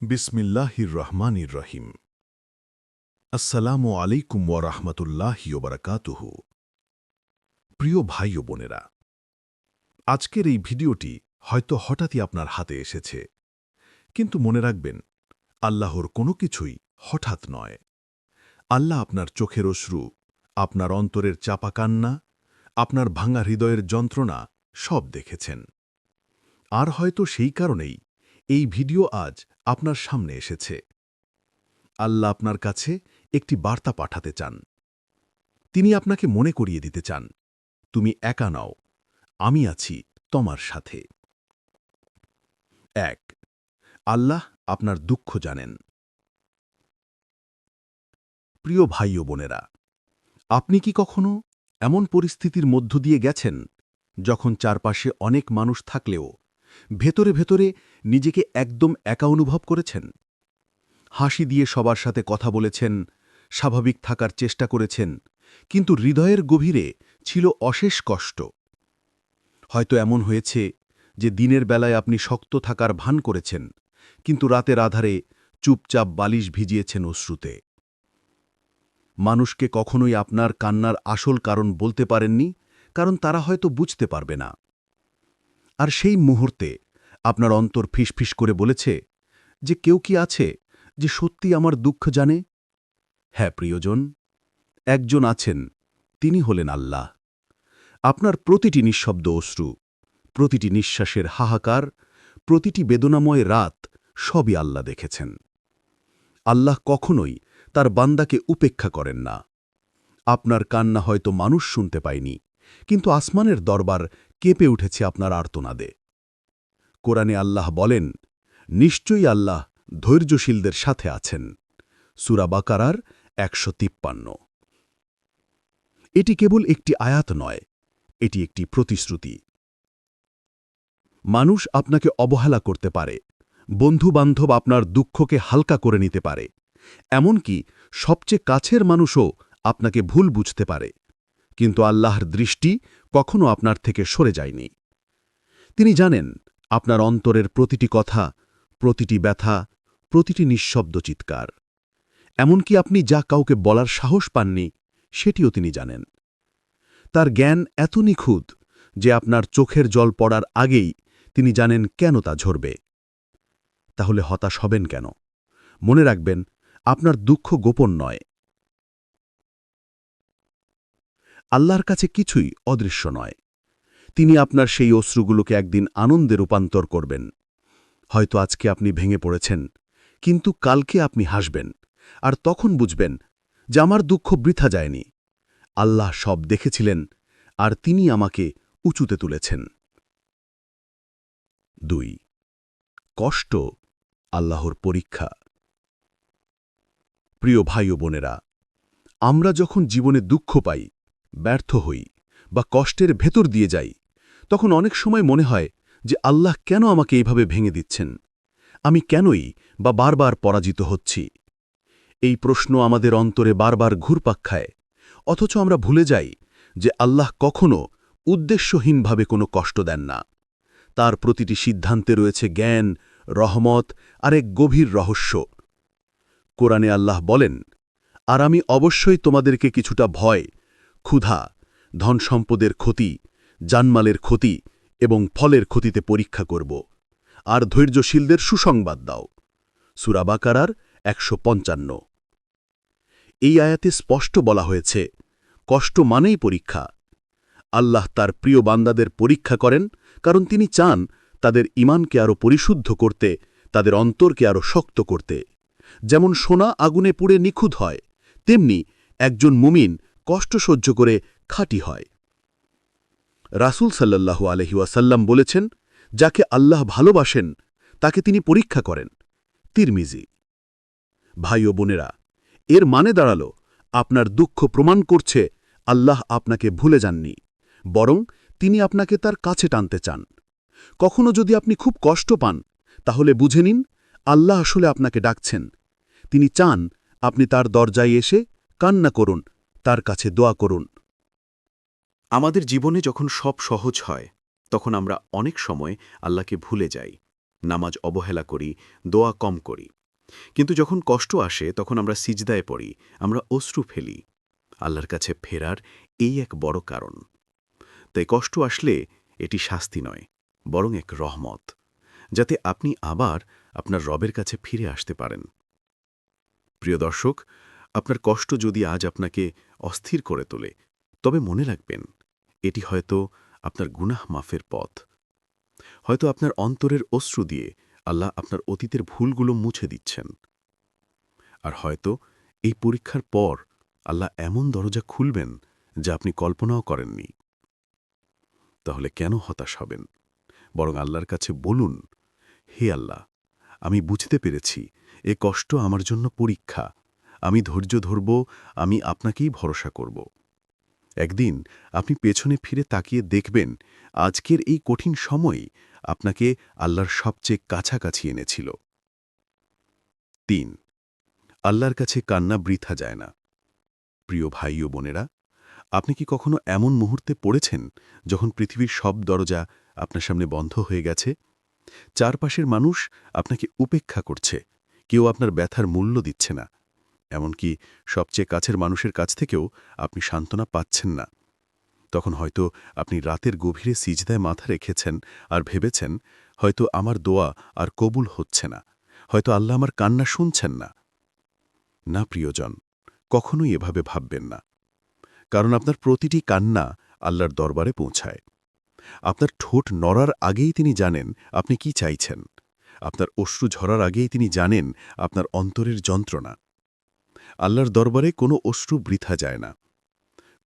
বিসমিল্লাহির রহমানির রহিম আসসালামু আলাইকুম ওয়া রাহমাতুল্লাহি ওয়া বারাকাতুহু। প্রিয় ভাই ও বোনেরা, আজকের এই ভিডিওটি হয়তো হঠাৎই আপনার হাতে এসেছে, কিন্তু মনে রাখবেন, আল্লাহর কোনো কিছুই হঠাৎ নয়। আল্লাহ আপনার চোখের অশ্রু, আপনার অন্তরের চাপা কান্না, আপনার ভাঙা হৃদয়ের যন্ত্রণা সব দেখেছেন। আর হয়তো সেই কারণেই এই ভিডিও আজ আপনার সামনে এসেছে। আল্লাহ আপনার কাছে একটি বার্তা পাঠাতে চান। তিনি আপনাকে মনে করিয়ে দিতে চান, তুমি একা নাও, আমি আছি তোমার সাথে। এক, আল্লাহ আপনার দুঃখ জানেন। প্রিয় ভাই ও বোনেরা, আপনি কি কখনো এমন পরিস্থিতির মধ্য দিয়ে গেছেন যখন চারপাশে অনেক মানুষ থাকলেও ভেতরে ভেতরে নিজেকে একদম একা অনুভব করেছেন। হাসি দিয়ে সবার সাথে কথা বলেছেন, স্বাভাবিক থাকার চেষ্টা করেছেন, কিন্তু হৃদয়ের গভীরে ছিল অশেষ কষ্ট। হয়তো এমন হয়েছে যে দিনের বেলায় আপনি শক্ত থাকার ভান করেছেন, কিন্তু রাতের আধারে চুপচাপ বালিশ ভিজিয়েছেন অশ্রুতে। মানুষকে কখনোই আপনার কান্নার আসল কারণ বলতে পারেননি, কারণ তারা হয়তো বুঝতে পারবে না। আর সেই মুহূর্তে আপনার অন্তর ফিসফিস করে বলেছে যে কেউ কি আছে যে সত্যি আমার দুঃখ জানে? হ্যাঁ প্রিয়জন, একজন আছেন, তিনি হলেন আল্লাহ। আপনার প্রতিটি নিঃশব্দ অশ্রু, প্রতিটি নিঃশ্বাসের হাহাকার, প্রতিটি বেদনাময় রাত সবই আল্লাহ দেখেছেন। আল্লাহ কখনোই তার বান্দাকে উপেক্ষা করেন না। আপনার কান্না হয়তো মানুষ শুনতে পায়নি, কিন্তু আসমানের দরবার কেঁপে উঠেছে আপনার আর্তনাদে। কোরআনে আল্লাহ বলেন, নিশ্চয়ই আল্লাহ ধৈর্যশীলদের সাথে আছেন। সুরাবাকারার একশো তিপ্পান্ন। এটি কেবল একটি আয়াত নয়, এটি একটি প্রতিশ্রুতি। মানুষ আপনাকে অবহেলা করতে পারে, বন্ধুবান্ধব আপনার দুঃখকে হালকা করে নিতে পারে, এমনকি সবচেয়ে কাছের মানুষও আপনাকে ভুল বুঝতে পারে। কিন্তু আল্লাহর দৃষ্টি কখনো আপনার থেকে সরে যায়নি। তিনি জানেন, আপনার অন্তরের প্রতিটি কথা, প্রতিটি ব্যথা, প্রতিটি নিঃশব্দ চিৎকার। এমনকি আপনি যা কাউকে বলার সাহস পাননি, সেটিও তিনি জানেন। তার জ্ঞান এত নিখুঁত যে আপনার চোখের জল পড়ার আগেই তিনি জানেন কেন তা ঝরবে। তাহলে হতাশ হবেন কেন? মনে রাখবেন, আপনার দুঃখ গোপন নয়। আল্লাহর কাছে কিছুই অদৃশ্য নয়। তিনি আপনার সেই অশ্রুগুলোকে একদিন আনন্দে রূপান্তর করবেন। হয়তো আজকে আপনি ভেঙে পড়েছেন, কিন্তু কালকে আপনি হাসবেন আর তখন বুঝবেন যে আমার দুঃখ বৃথা যায়নি। আল্লাহ সব দেখেছিলেন আর তিনি আমাকে উঁচুতে তুলেছেন। দুই, কষ্ট আল্লাহর পরীক্ষা। প্রিয় ভাই ও বোনেরা, আমরা যখন জীবনে দুঃখ পাই ব্যর্থ হই বা কষ্টের ভেতর দিয়ে যাই, তখন অনেক সময় মনে হয় যে আল্লাহ কেন আমাকে এইভাবে ভেঙে দিচ্ছেন? আমি কেনই বা বারবার পরাজিত হচ্ছি? এই প্রশ্ন আমাদের অন্তরে বারবার ঘুরপাক খায়, অথচ আমরা ভুলে যাই যে আল্লাহ কখনো উদ্দেশ্যহীনভাবে কোনো কষ্ট দেন না। তার প্রতিটি সিদ্ধান্তে রয়েছে জ্ঞান, রহমত আর এক গভীর রহস্য। কোরআনে আল্লাহ বলেন, আর আমি অবশ্যই তোমাদেরকে কিছুটা ভয় ক্ষুধা, ধনসম্পদের ক্ষতি, জানমালের ক্ষতি এবং ফলের ক্ষতিতে পরীক্ষা করব। আর ধৈর্যশীলদের সুসংবাদ দাও। সুরাবাকারার একশো পঞ্চান্ন। এই আয়াতে স্পষ্ট বলা হয়েছে, কষ্ট মানেই পরীক্ষা। আল্লাহ তার প্রিয় বান্দাদের পরীক্ষা করেন, কারণ তিনি চান তাদের ইমানকে আরও পরিশুদ্ধ করতে, তাদের অন্তরকে আরও শক্ত করতে। যেমন সোনা আগুনে পুড়ে নিখুঁত হয়, তেমনি একজন মুমিন কষ্ট সহ্য করে খাঁটি হয়। রাসুল সাল্লাল্লাহু আলহি ওয়াসাল্লাম বলেছেন, যাকে আল্লাহ ভালোবাসেন, তাকে তিনি পরীক্ষা করেন। তিরমিজি, ভাই ও বোনেরা, এর মানে দাঁড়াল, আপনার দুঃখ প্রমাণ করছে, আল্লাহ আপনাকে ভুলে যাননি, বরং তিনি আপনাকে তার কাছে টানতে চান। কখনো যদি আপনি খুব কষ্ট পান, তাহলে বুঝে নিন, আল্লাহ আসলে আপনাকে ডাকছেন। তিনি চান, আপনি তার দরজায় এসে কান্না করুন তার কাছে দোয়া করুন। আমাদের জীবনে যখন সব সহজ হয়, তখন আমরা অনেক সময় আল্লাহকে ভুলে যাই, নামাজ অবহেলা করি, দোয়া কম করি। কিন্তু যখন কষ্ট আসে, তখন আমরা সিজদায় পড়ি, আমরা অশ্রু ফেলি, আল্লাহর কাছে ফেরার এই এক বড় কারণ। তাই কষ্ট আসলে এটি শাস্তি নয়, বরং এক রহমত, যাতে আপনি আবার আপনার রবের কাছে ফিরে আসতে পারেন। প্রিয় দর্শক আপনার কষ্ট যদি আজ আপনাকে অস্থির করে তোলে, তবে মনে রাখবেন, এটি হয়তো আপনার গুনাহ মাফের পথ। হয়তো আপনার অন্তরের অশ্রু দিয়ে আল্লাহ আপনার অতীতের ভুলগুলো মুছে দিচ্ছেন। আর হয়তো এই পরীক্ষার পর আল্লাহ এমন দরজা খুলবেন যা আপনি কল্পনাও করেননি। তাহলে কেন হতাশ হবেন? বরং আল্লাহর কাছে বলুন, হে আল্লাহ, আমি বুঝতে পেরেছি, এ কষ্ট আমার জন্য পরীক্ষা আমি ধৈর্য ধরব, আমি আপনাকেই ভরসা করব। একদিন আপনি পেছনে ফিরে তাকিয়ে দেখবেন, আজকের এই কঠিন সময় আপনাকে আল্লাহর সবচেয়ে কাছাকাছি এনেছিল। তিন, আল্লাহর কাছে কান্না বৃথা যায় না। প্রিয় ভাই ও বোনেরা, আপনি কি কখনো এমন মুহূর্তে পড়েছেন যখন পৃথিবীর সব দরজা আপনার সামনে বন্ধ হয়ে গেছে? চারপাশের মানুষ আপনাকে উপেক্ষা করছে, কেউ আপনার ব্যথার মূল্য দিচ্ছে না। এমনকি সবচেয়ে কাছের মানুষের কাছ থেকেও আপনি সান্ত্বনা পাচ্ছেন না। তখন হয়তো আপনি রাতের গভীরে সিজদায় মাথা রেখেছেন আর ভেবেছেন, হয়তো আমার দোয়া আর কবুল হচ্ছে না। হয়তো আল্লাহ আমার কান্না শুনছেন না। না, প্রিয়জন, কখনোই এভাবে ভাববেন না। কারণ আপনার প্রতিটি কান্না আল্লাহর দরবারে পৌঁছায়। আপনার ঠোঁট নড়ার আগেই তিনি জানেন আপনি কি চাইছেন। আপনার অশ্রু ঝরার আগেই তিনি জানেন আপনার অন্তরের যন্ত্রণা। আল্লাহর দরবারে কোনো অশ্রু বৃথা যায় না।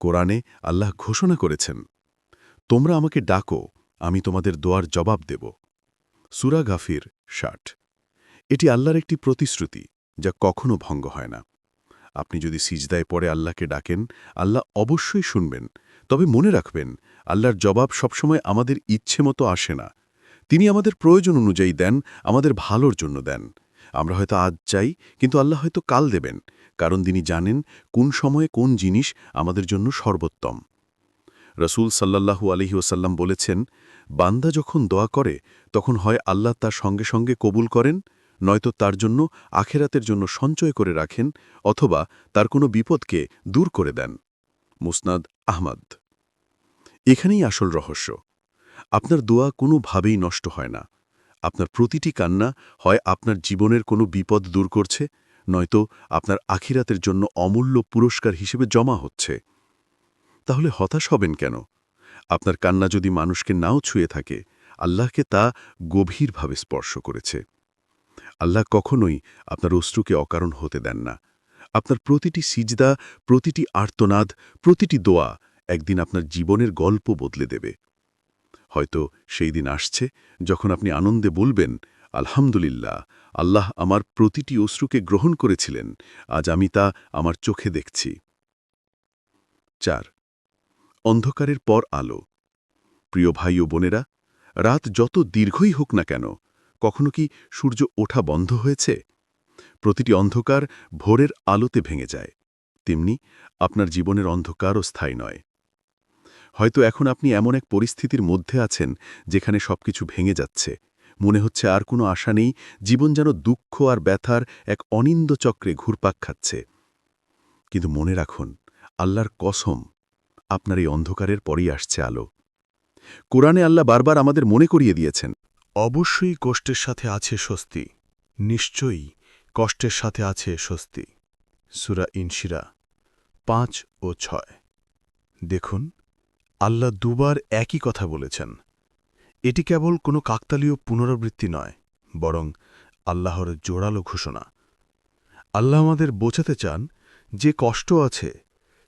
কোরআনে আল্লাহ ঘোষণা করেছেন, তোমরা আমাকে ডাকো, আমি তোমাদের দোয়ার জবাব দেব। সুরা গাফির ষাট। এটি আল্লাহর একটি প্রতিশ্রুতি যা কখনো ভঙ্গ হয় না। আপনি যদি সিজদায় পরে আল্লাহকে ডাকেন, আল্লাহ অবশ্যই শুনবেন। তবে মনে রাখবেন, আল্লাহর জবাব সবসময় আমাদের ইচ্ছে মতো আসে না। তিনি আমাদের প্রয়োজন অনুযায়ী দেন, আমাদের ভালোর জন্য দেন। আমরা হয়তো আজ চাই, কিন্তু আল্লাহ হয়তো কাল দেবেন। কারণ তিনি জানেন কোন সময়ে কোন জিনিস আমাদের জন্য সর্বোত্তম। রসুল সাল্লাল্লাহু আলহি ওসাল্লাম বলেছেন, বান্দা যখন দোয়া করে, তখন হয় আল্লাহ তার সঙ্গে সঙ্গে কবুল করেন, নয়তো তার জন্য আখেরাতের জন্য সঞ্চয় করে রাখেন অথবা তার কোনো বিপদকে দূর করে দেন। মুসনাদ আহমদ। এখানেই আসল রহস্য। আপনার দোয়া কোনোভাবেই নষ্ট হয় না। আপনার প্রতিটি কান্না হয় আপনার জীবনের কোনো বিপদ দূর করছে নয়তো আপনার আখিরাতের জন্য অমূল্য পুরস্কার হিসেবে জমা হচ্ছে। তাহলে হতাশ হবেন কেন? আপনার কান্না যদি মানুষকে নাও ছুঁয়ে থাকে, আল্লাহকে তা গভীরভাবে স্পর্শ করেছে। আল্লাহ কখনোই আপনার অশ্রুকে অকারণ হতে দেন না। আপনার প্রতিটি সিজদা, প্রতিটি আর্তনাদ, প্রতিটি দোয়া একদিন আপনার জীবনের গল্প বদলে দেবে। হয়তো সেই দিন আসছে যখন আপনি আনন্দে বলবেন আলহামদুলিল্লাহ, আল্লাহ আমার প্রতিটি অশ্রুকে গ্রহণ করেছিলেন, আজ আমি তা আমার চোখে দেখছি। চার, অন্ধকারের পর আলো। প্রিয় ভাই ও বোনেরা, রাত যত দীর্ঘই হোক না কেন, কখনো কি সূর্য ওঠা বন্ধ হয়েছে? প্রতিটি অন্ধকার ভোরের আলোতে ভেঙে যায়। তেমনি আপনার জীবনের অন্ধকারও স্থায়ী নয়। হয়তো এখন আপনি এমন এক পরিস্থিতির মধ্যে আছেন, যেখানে সবকিছু ভেঙে যাচ্ছে। মনে হচ্ছে আর কোনো আশা নেই, জীবন যেন দুঃখ আর ব্যথার এক অনিন্দ চক্রে ঘুরপাক খাচ্ছে। কিন্তু মনে রাখুন, আল্লাহর কসম, আপনার এই অন্ধকারের পরই আসছে আলো। কোরআনে আল্লাহ বারবার আমাদের মনে করিয়ে দিয়েছেন, অবশ্যই কষ্টের সাথে আছে স্বস্তি, নিশ্চয়ই কষ্টের সাথে আছে স্বস্তি। সুরা ইনশিরা পাঁচ ও ছয়। দেখুন, আল্লাহ দুবার একই কথা বলেছেন। এটি কেবল কোনো কাকতালীয় পুনরাবৃত্তি নয়, বরং আল্লাহর জোরালো ঘোষণা। আল্লাহ আমাদের বোঝাতে চান, যে কষ্ট আছে,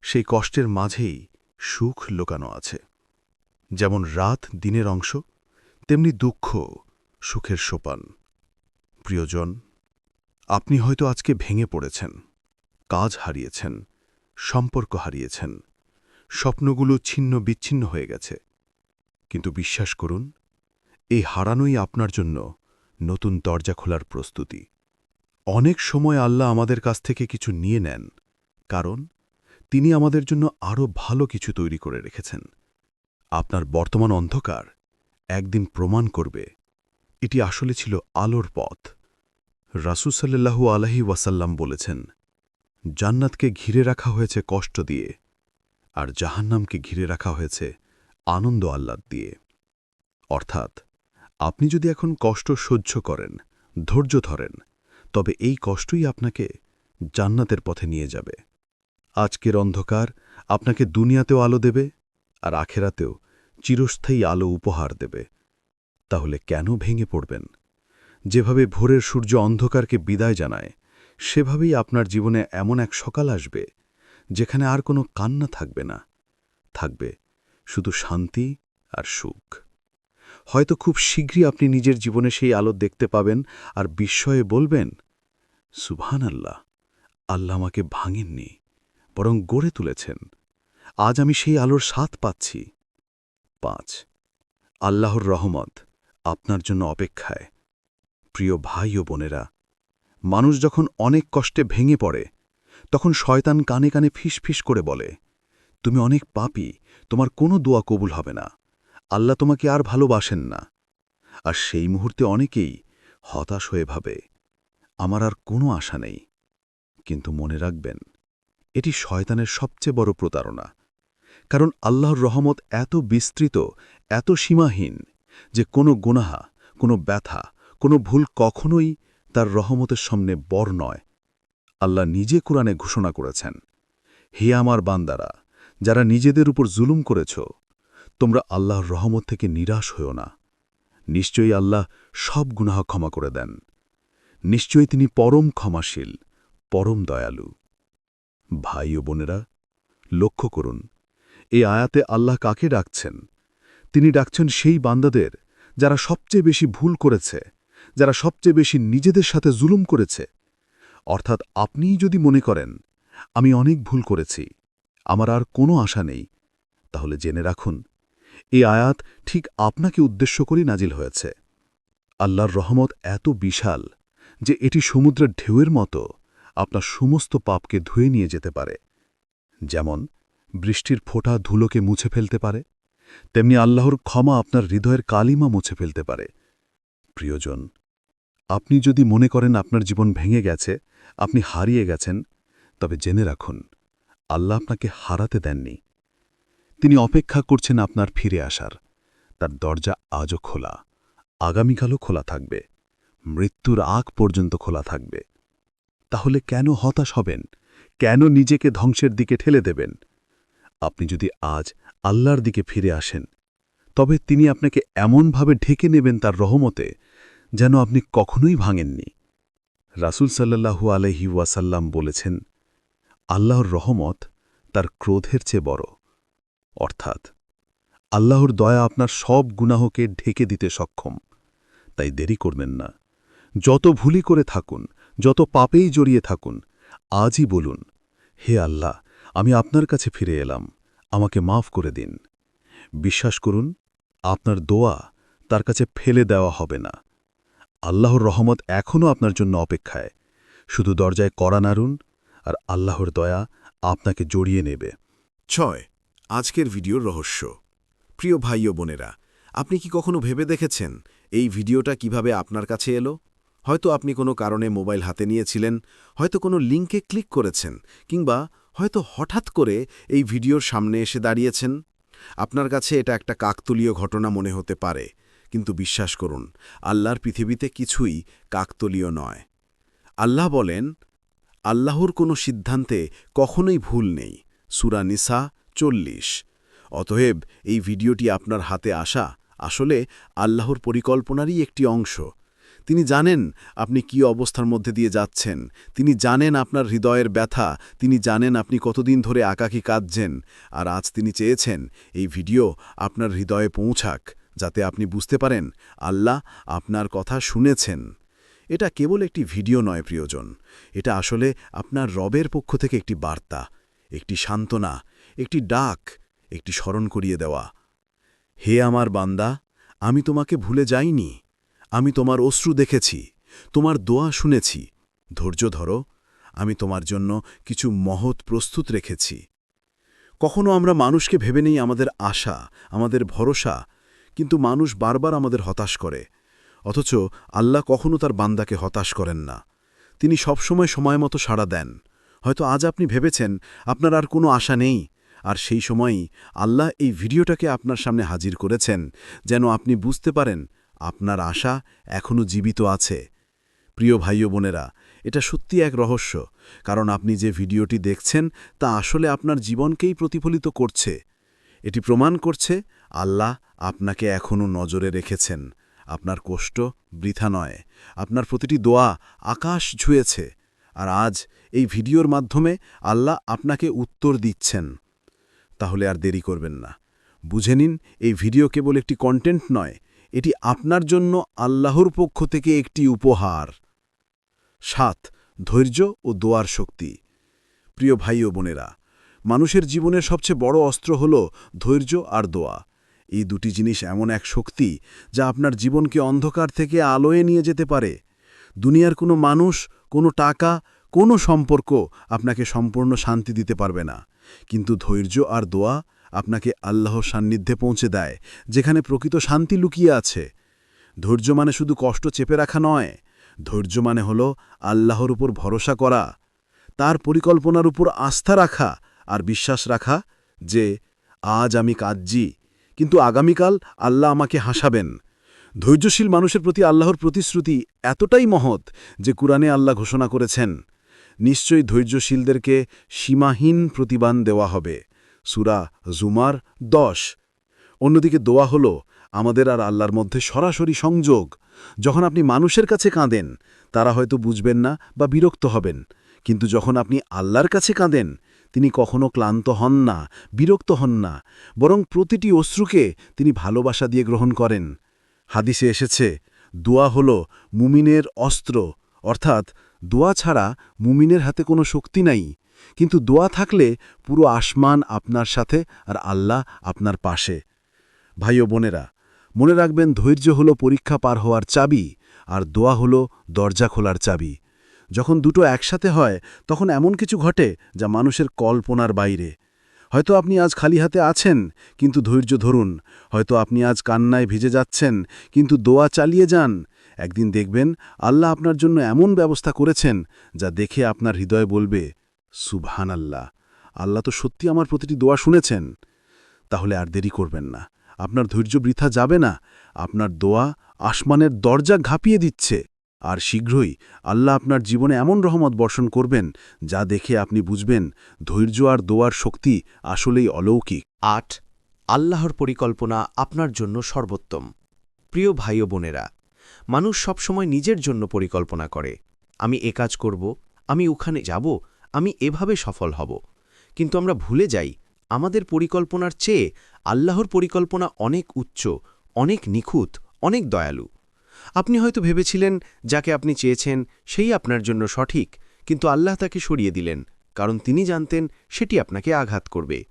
সেই কষ্টের মাঝেই সুখ লোকানো আছে। যেমন রাত দিনের অংশ, তেমনি দুঃখ সুখের সোপান। প্রিয়জন, আপনি হয়তো আজকে ভেঙে পড়েছেন, কাজ হারিয়েছেন, সম্পর্ক হারিয়েছেন, স্বপ্নগুলো ছিন্ন বিচ্ছিন্ন হয়ে গেছে। কিন্তু বিশ্বাস করুন এই হারানোই আপনার জন্য নতুন দরজা খোলার প্রস্তুতি। অনেক সময় আল্লাহ আমাদের কাছ থেকে কিছু নিয়ে নেন, কারণ তিনি আমাদের জন্য আরও ভালো কিছু তৈরি করে রেখেছেন। আপনার বর্তমান অন্ধকার একদিন প্রমাণ করবে, এটি আসলে ছিল আলোর পথ। রাসুসাল্লাহু আলহি ওয়াসাল্লাম বলেছেন, জান্নাতকে ঘিরে রাখা হয়েছে কষ্ট দিয়ে, আর জাহান্নামকে ঘিরে রাখা হয়েছে আনন্দ আহ্লাদ দিয়ে। অর্থাৎ আপনি যদি এখন কষ্ট সহ্য করেন, ধৈর্য ধরেন, তবে এই কষ্টই আপনাকে জান্নাতের পথে নিয়ে যাবে। আজকের অন্ধকার আপনাকে দুনিয়াতেও আলো দেবে আর আখেরাতেও চিরস্থায়ী আলো উপহার দেবে। তাহলে কেন ভেঙে পড়বেন? যেভাবে ভোরের সূর্য অন্ধকারকে বিদায় জানায়, সেভাবেই আপনার জীবনে এমন এক সকাল আসবে, যেখানে আর কোনো কান্না থাকবে না। থাকবে শুধু শান্তি আর সুখ। হয়তো খুব শীঘ্রই আপনি নিজের জীবনে সেই আলো দেখতে পাবেন আর বিস্ময়ে বলবেন সুবহান আল্লাহ আল্লাহ আমাকে ভাঙেননি, বরং গড়ে তুলেছেন। আজ আমি সেই আলোর স্বাদ পাচ্ছি। পাঁচ, আল্লাহর রহমত আপনার জন্য অপেক্ষায়। প্রিয় ভাই ও বোনেরা, মানুষ যখন অনেক কষ্টে ভেঙে পড়ে, তখন শয়তান কানে কানে ফিস করে বলে, তুমি অনেক পাপী, তোমার কোনো দোয়া কবুল হবে না। আল্লাহ তোমাকে আর ভালোবাসেন না। আর সেই মুহূর্তে অনেকেই হতাশ হয়ে ভাবে, আমার আর কোনো আশা নেই। কিন্তু মনে রাখবেন, এটি শয়তানের সবচেয়ে বড় প্রতারণা। কারণ আল্লাহর রহমত এত বিস্তৃত, এত সীমাহীন যে কোনো গুনাহা, কোনো ব্যথা, কোনো ভুল কখনোই তার রহমতের সামনে বর নয়। আল্লাহ নিজে কোরআনে ঘোষণা করেছেন, হে আমার বান্দারা, যারা নিজেদের উপর জুলুম করেছ তোমরা আল্লাহর রহমত থেকে নিরাশ হও না। নিশ্চয়ই আল্লাহ সব গুনাহ ক্ষমা করে দেন। নিশ্চয়ই তিনি পরম ক্ষমাশীল, পরম দয়ালু। ভাই ও বোনেরা, লক্ষ্য করুন, এই আয়াতে আল্লাহ কাকে ডাকছেন? তিনি ডাকছেন সেই বান্দাদের যারা সবচেয়ে বেশি ভুল করেছে, যারা সবচেয়ে বেশি নিজেদের সাথে জুলুম করেছে। অর্থাৎ আপনিই যদি মনে করেন, আমি অনেক ভুল করেছি, আমার আর কোনো আশা নেই, তাহলে জেনে রাখুন এই আয়াত ঠিক আপনাকে উদ্দেশ্য করেই নাজিল হয়েছে। আল্লাহর রহমত এত বিশাল যে এটি সমুদ্রের ঢেউয়ের মতো আপনার সমস্ত পাপকে ধুয়ে নিয়ে যেতে পারে। যেমন বৃষ্টির ফোঁটা ধুলোকে মুছে ফেলতে পারে, তেমনি আল্লাহর ক্ষমা আপনার হৃদয়ের কালিমা মুছে ফেলতে পারে। প্রিয়জন, আপনি যদি মনে করেন আপনার জীবন ভেঙে গেছে, আপনি হারিয়ে গেছেন, তবে জেনে রাখুন, আল্লাহ আপনাকে হারাতে দেননি। তিনি অপেক্ষা করছেন আপনার ফিরে আসার। তার দরজা আজও খোলা। আগামীকালও খোলা থাকবে। মৃত্যুর আগ পর্যন্ত খোলা থাকবে। তাহলে কেন হতাশ হবেন? কেন নিজেকে ধ্বংসের দিকে ঠেলে দেবেন? আপনি যদি আজ আল্লাহর দিকে ফিরে আসেন, তবে তিনি আপনাকে এমনভাবে ঢেকে নেবেন তার রহমতে, যেন আপনি কখনোই ভাঙেননি। রাসুল সাল্লাহু আলহি ওয়াসাল্লাম বলেছেন, আল্লাহর রহমত তার ক্রোধের চেয়ে বড়। অর্থাৎ, আল্লাহর দয়া আপনার সব গুনাহকে ঢেকে দিতে সক্ষম। তাই দেরি করবেন না। যত ভুলি করে থাকুন, যত পাপেই জড়িয়ে থাকুন, আজই বলুন, হে আল্লাহ, আমি আপনার কাছে ফিরে এলাম, আমাকে মাফ করে দিন। বিশ্বাস করুন, আপনার দোয়া তার কাছে ফেলে দেওয়া হবে না। আল্লাহর রহমত এখনও আপনার জন্য অপেক্ষায়। শুধু দরজায় কড়া নাড়ুন, আর আল্লাহর দয়া আপনাকে জড়িয়ে নেবে। ছয় আজকের ভিডিওর রহস্য। প্রিয় ভাই ও বোনেরা, আপনি কি কখনো ভেবে দেখেছেন এই ভিডিওটা কীভাবে আপনার কাছে এলো? হয়তো আপনি কোনো কারণে মোবাইল হাতে নিয়েছিলেন, হয়তো কোনো লিঙ্কে ক্লিক করেছেন, কিংবা হয়তো হঠাৎ করে এই ভিডিওর সামনে এসে দাঁড়িয়েছেন। আপনার কাছে এটা একটা কাকতলীয় ঘটনা মনে হতে পারে, কিন্তু বিশ্বাস করুন, আল্লাহর পৃথিবীতে কিছুই কাকতলীয় নয়। আল্লাহ বলেন, আল্লাহর কোনো সিদ্ধান্তে কখনোই ভুল নেই। সুরা নিসা চল্লিশ। অতএব এই ভিডিওটি আপনার হাতে আসা আসলে আল্লাহর পরিকল্পনারই একটি অংশ। তিনি জানেন আপনি কি অবস্থার মধ্যে দিয়ে যাচ্ছেন। তিনি জানেন আপনার হৃদয়ের ব্যথা। তিনি জানেন আপনি কতদিন ধরে আকাকি কাঁদছেন। আর আজ তিনি চেয়েছেন এই ভিডিও আপনার হৃদয়ে পৌঁছাক, যাতে আপনি বুঝতে পারেন আল্লাহ আপনার কথা শুনেছেন। এটা কেবল একটি ভিডিও নয়, প্রিয়জন। এটা আসলে আপনার রবের পক্ষ থেকে একটি বার্তা, একটি সান্ত্বনা একটি ডাক, একটি স্মরণ করিয়ে দেওয়া। হে আমার বান্দা, আমি তোমাকে ভুলে যাইনি। আমি তোমার অশ্রু দেখেছি, তোমার দোয়া শুনেছি। ধৈর্য ধরো, আমি তোমার জন্য কিছু মহৎ প্রস্তুত রেখেছি। কখনো আমরা মানুষকে ভেবে নেই আমাদের আশা, আমাদের ভরসা, কিন্তু মানুষ বারবার আমাদের হতাশ করে। অথচ আল্লাহ কখনও তার বান্দাকে হতাশ করেন না। তিনি সবসময় সময় মতো সাড়া দেন। হয়তো আজ আপনি ভেবেছেন, আপনার আর কোনো আশা নেই। আর সেই সময়ই আল্লাহ এই ভিডিওটাকে আপনার সামনে হাজির করেছেন, যেন আপনি বুঝতে পারেন আপনার আশা এখনও জীবিত আছে। প্রিয় ভাই বোনেরা, এটা সত্যি এক রহস্য, কারণ আপনি যে ভিডিওটি দেখছেন তা আসলে আপনার জীবনকেই প্রতিফলিত করছে। এটি প্রমাণ করছে আল্লাহ আপনাকে এখনও নজরে রেখেছেন। আপনার কষ্ট বৃথা নয়, আপনার প্রতিটি দোয়া আকাশ ছুঁয়েছে, আর আজ এই ভিডিওর মাধ্যমে আল্লাহ আপনাকে উত্তর দিচ্ছেন। তাহলে আর দেরি করবেন না। বুঝে নিন, এই ভিডিও কেবল একটি কন্টেন্ট নয়, এটি আপনার জন্য আল্লাহর পক্ষ থেকে একটি উপহার। সাত, ধৈর্য ও দোয়ার শক্তি। প্রিয় ভাই ও বোনেরা, মানুষের জীবনের সবচেয়ে বড় অস্ত্র হল ধৈর্য আর দোয়া। এই দুটি জিনিস এমন এক শক্তি যা আপনার জীবনকে অন্ধকার থেকে আলোয় নিয়ে যেতে পারে। দুনিয়ার কোনো মানুষ, কোনো টাকা, কোনো সম্পর্ক আপনাকে সম্পূর্ণ শান্তি দিতে পারবে না। কিন্তু ধৈর্য আর দোয়া আপনাকে আল্লাহর সান্নিধ্যে পৌঁছে দেয়, যেখানে প্রকৃত শান্তি লুকিয়ে আছে। ধৈর্য মানে শুধু কষ্ট চেপে রাখা নয়, ধৈর্য মানে হল আল্লাহর উপর ভরসা করা, তার পরিকল্পনার উপর আস্থা রাখা আর বিশ্বাস রাখা যে, আজ আমি কাঁদজি কিন্তু আগামীকাল আল্লাহ আমাকে হাসাবেন। ধৈর্যশীল মানুষের প্রতি আল্লাহর প্রতিশ্রুতি এতটাই মহৎ যে, কুরআনে আল্লাহ ঘোষণা করেছেন নিশ্চয়ই ধৈর্যশীলদেরকে সীমাহীন প্রতিবান দেওয়া হবে। সুরা জুমার দশ। অন্যদিকে দোয়া হল, আমাদের আর আল্লাহর মধ্যে সরাসরি সংযোগ। যখন আপনি মানুষের কাছে কাঁদেন, তারা হয়তো বুঝবেন না বা বিরক্ত হবেন। কিন্তু যখন আপনি আল্লাহর কাছে কাঁদেন, তিনি কখনো ক্লান্ত হন না, বিরক্ত হন না, বরং প্রতিটি অশ্রুকে তিনি ভালোবাসা দিয়ে গ্রহণ করেন। হাদিসে এসেছে, দোয়া হল মুমিনের অস্ত্র, অর্থাৎ দোয়া ছাড়া মুমিনের হাতে কোনো শক্তি নাই। কিন্তু দোয়া থাকলে পুরো আসমান আপনার সাথে আর আল্লাহ আপনার পাশে। ভাই বোনেরা, মনে রাখবেন ধৈর্য হলো পরীক্ষা পার হওয়ার চাবি আর দোয়া হলো দরজা খোলার চাবি। যখন দুটো একসাথে হয়, তখন এমন কিছু ঘটে যা মানুষের কল্পনার বাইরে। হয়তো আপনি আজ খালি হাতে আছেন, কিন্তু ধৈর্য ধরুন। হয়তো আপনি আজ কান্নায় ভিজে যাচ্ছেন, কিন্তু দোয়া চালিয়ে যান একদিন দেখবেন আল্লাহ আপনার জন্য এমন ব্যবস্থা করেছেন যা দেখে আপনার হৃদয় বলবে সুবহান আল্লাহ আল্লাহ তো সত্যি আমার প্রতিটি দোয়া শুনেছেন। তাহলে আর দেরি করবেন না। আপনার ধৈর্য বৃথা যাবে না। আপনার দোয়া আসমানের দরজা ঘাপিয়ে দিচ্ছে। আর শীঘ্রই আল্লাহ আপনার জীবনে এমন রহমত বর্ষণ করবেন যা দেখে আপনি বুঝবেন ধৈর্য আর দোয়ার শক্তি আসলেই অলৌকিক। আট, আল্লাহর পরিকল্পনা আপনার জন্য সর্বোত্তম। প্রিয় ভাই বোনেরা মানুষ সবসময় নিজের জন্য পরিকল্পনা করে। আমি এ কাজ করব, আমি ওখানে যাব, আমি এভাবে সফল হব। কিন্তু আমরা ভুলে যাই, আমাদের পরিকল্পনার চেয়ে আল্লাহর পরিকল্পনা অনেক উচ্চ, অনেক নিখুঁত, অনেক দয়ালু। আপনি হয়তো ভেবেছিলেন, যাকে আপনি চেয়েছেন, সেই আপনার জন্য সঠিক। কিন্তু আল্লাহ তাকে সরিয়ে দিলেন, কারণ তিনি জানতেন সেটি আপনাকে আঘাত করবে।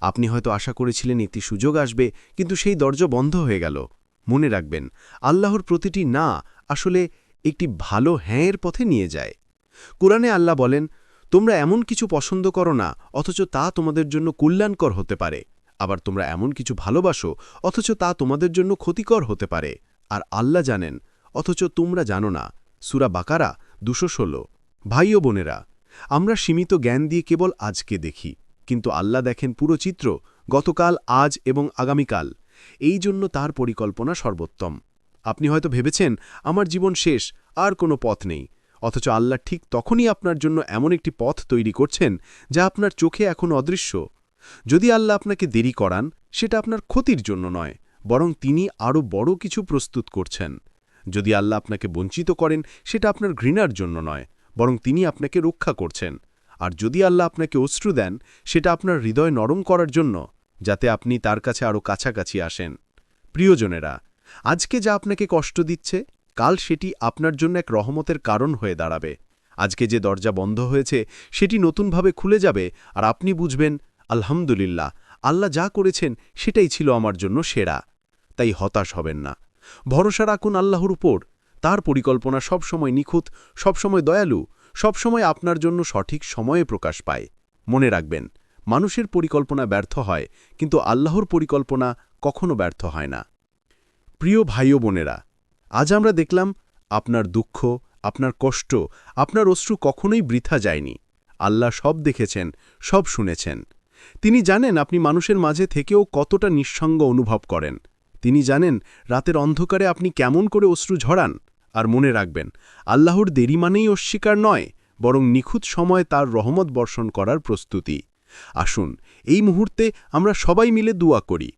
আপনি হয়তো আশা করেছিলেন, একটি সুযোগ আসবে, কিন্তু সেই দরজা বন্ধ হয়ে গেল। মনে রাখবেন, আল্লাহর প্রতিটি না আসলে একটি ভালো হ্যাঁয়ের পথে নিয়ে যায়। কোরআনে আল্লাহ বলেন, তোমরা এমন কিছু পছন্দ করো না, অথচ তা তোমাদের জন্য কল্যাণকর হতে পারে। আবার তোমরা এমন কিছু ভালোবাসো, অথচ তা তোমাদের জন্য ক্ষতিকর হতে পারে। আর আল্লাহ জানেন, অথচ তোমরা জানো না। সুরা বাকারা, দুশো ষোলো। ভাই ও বোনেরা, আমরা সীমিত জ্ঞান দিয়ে কেবল আজকে দেখি, কিন্তু আল্লাহ দেখেন পুরো চিত্র, গতকাল, আজ এবং আগামীকাল। এই জন্য তার পরিকল্পনা সর্বোত্তম। আপনি হয়তো ভেবেছেন, আমার জীবন শেষ, আর কোনো পথ নেই। অথচ আল্লাহ ঠিক তখনই আপনার জন্য এমন একটি পথ তৈরি করছেন, যা আপনার চোখে এখন অদৃশ্য। যদি আল্লাহ আপনাকে দেরি করান, সেটা আপনার ক্ষতির জন্য নয়, বরং তিনি আরও বড় কিছু প্রস্তুত করছেন। যদি আল্লাহ আপনাকে বঞ্চিত করেন, সেটা আপনার ঘৃণার জন্য নয়, বরং তিনি আপনাকে রক্ষা করছেন। আর যদি আল্লাহ আপনাকে অশ্রু দেন, সেটা আপনার হৃদয় নরম করার জন্য যাতে আপনি তার কাছে আরও কাছাকাছি আসেন। প্রিয়জনেরা, আজকে যা আপনাকে কষ্ট দিচ্ছে, কাল সেটি আপনার জন্য এক রহমতের কারণ হয়ে দাঁড়াবে। আজকে যে দরজা বন্ধ হয়েছে, সেটি নতুনভাবে খুলে যাবে আর আপনি বুঝবেন, আলহামদুলিল্লাহ, আল্লাহ যা করেছেন, সেটাই ছিল আমার জন্য সেরা। তাই হতাশ হবেন না। ভরসা রাখুন আল্লাহর উপর। তার পরিকল্পনা সবসময় নিখুঁত, সবসময় দয়ালু, সবসময় আপনার জন্য সঠিক সময়ে প্রকাশ পায়। মনে রাখবেন মানুষের পরিকল্পনা ব্যর্থ হয়, কিন্তু আল্লাহর পরিকল্পনা কখনো ব্যর্থ হয় না। প্রিয় ভাই বোনেরা, আজ আমরা দেখলাম আপনার দুঃখ, আপনার কষ্ট, আপনার অশ্রু কখনোই বৃথা যায়নি। আল্লাহ সব দেখেছেন, সব শুনেছেন। তিনি জানেন আপনি মানুষের মাঝে থেকেও কতটা নিঃসঙ্গ অনুভব করেন। তিনি জানেন রাতের অন্ধকারে আপনি কেমন করে অশ্রু ঝরান। আর মনে রাখবেন, আল্লাহর দেরি মানেই অস্বীকার নয়, বরং নিখুঁত সময় তার রহমত বর্ষণ করার প্রস্তুতি। আসুন, এই মুহূর্তে আমরা সবাই মিলে দোয়া করি।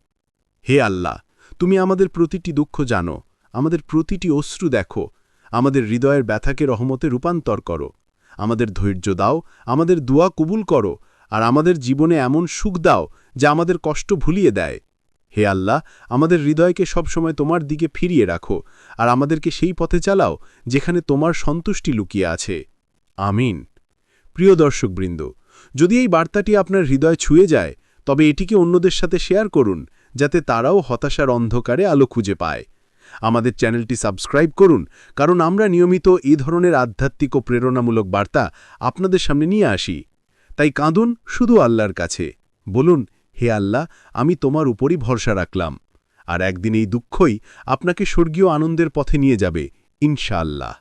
হে আল্লাহ, তুমি আমাদের প্রতিটি দুঃখ জানো, আমাদের প্রতিটি অশ্রু দেখো, আমাদের হৃদয়ের ব্যথাকে রহমতে রূপান্তর করো, আমাদের ধৈর্য দাও, আমাদের দোয়া কবুল করো, আর আমাদের জীবনে এমন সুখ দাও যা আমাদের কষ্ট ভুলিয়ে দেয়। হে আল্লাহ, আমাদের হৃদয়কে সবসময় তোমার দিকে ফিরিয়ে রাখো, আর আমাদেরকে সেই পথে চালাও যেখানে তোমার সন্তুষ্টি লুকিয়ে আছে। আমিন। প্রিয় দর্শকবৃন্দ যদি এই বার্তাটি আপনার হৃদয় ছুঁয়ে যায়, তবে এটিকে অন্যদের সাথে শেয়ার করুন, যাতে তারাও হতাশার অন্ধকারে আলো খুঁজে পায়। আমাদের চ্যানেলটি সাবস্ক্রাইব করুন, কারণ আমরা নিয়মিত এ ধরনের আধ্যাত্মিক ও প্রেরণামূলক বার্তা আপনাদের সামনে নিয়ে আসি। তাই কাঁদুন, শুধু আল্লাহর কাছে। বলুন, হে আল্লাহ, আমি তোমার উপরই ভরসা রাখলাম। আর একদিন এই দুঃখই আপনাকে স্বর্গীয় আনন্দের পথে নিয়ে যাবে, ইনশাআল্লাহ।